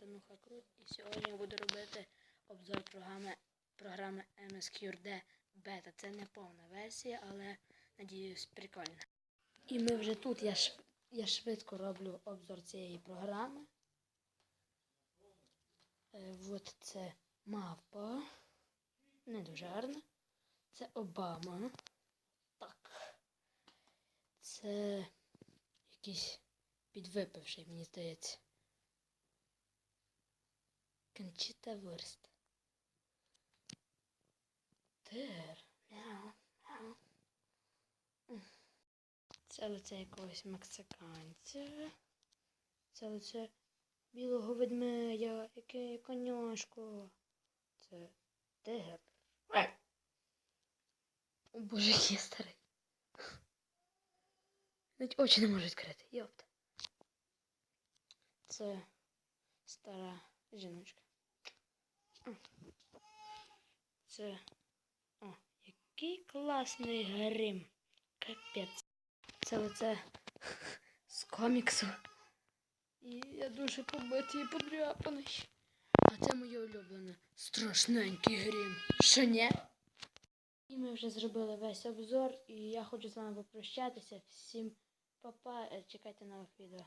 Дануха Крут. І сьогодні я буду робити обзор програми, програми MSQRD Beta. Це не повна версія, але надіюсь прикольна. І ми вже тут. Я, шв- я швидко роблю обзор цієї програми. Е, от це мавпа. Не дуже гарна. Це Обама. Так. Це якийсь підвипивший, мені здається. Кончита Вурст. Тер. Це лице якогось мексиканця. Це лице білого ведмедя, яке коняшко. Це тигр. О боже, який я старий. Навіть очі не можу відкрити. Йопта. Це стара жіночка. Це. О, який класний грим. Капець. Це оце з коміксу. І я дуже побитий і подряпаний. А це моє улюблене. Страшненький грім. Що ні? І ми вже зробили весь обзор, і я хочу з вами попрощатися. Всім па-па, е, чекайте нових відео.